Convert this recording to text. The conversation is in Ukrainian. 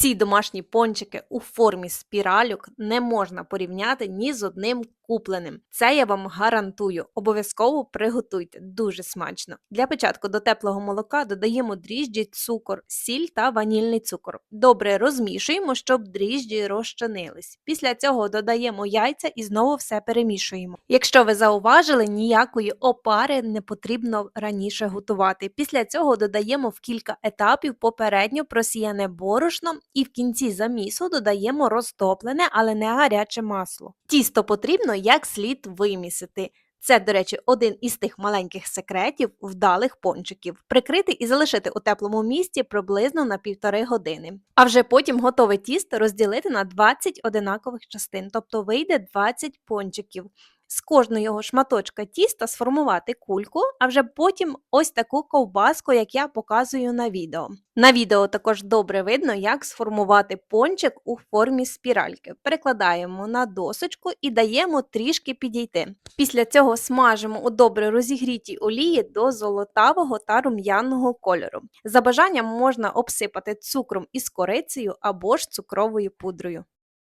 Ці домашні пончики у формі спіральок не можна порівняти ні з одним купленим. Це я вам гарантую. Обов'язково приготуйте дуже смачно. Для початку до теплого молока додаємо дріжджі, цукор, сіль та ванільний цукор. Добре розмішуємо, щоб дріжджі розчинились. Після цього додаємо яйця і знову все перемішуємо. Якщо ви зауважили, ніякої опари не потрібно раніше готувати. Після цього додаємо в кілька етапів попередньо просіяне борошно і в кінці замісу додаємо розтоплене, але не гаряче масло. Тісто потрібно як слід вимісити. Це, до речі, один із тих маленьких секретів вдалих пончиків. Прикрити і залишити у теплому місці приблизно на півтори години. А вже потім готове тісто розділити на 20 одинакових частин, тобто вийде 20 пончиків. З кожного шматочка тіста сформувати кульку, а вже потім ось таку ковбаску, як я показую на відео. На відео також добре видно, як сформувати пончик у формі спіральки. Перекладаємо на досочку і даємо трішки підійти. Після цього смажимо у добре розігрітій олії до золотавого та рум'яного кольору. За бажанням можна обсипати цукром із корицею або ж цукровою пудрою.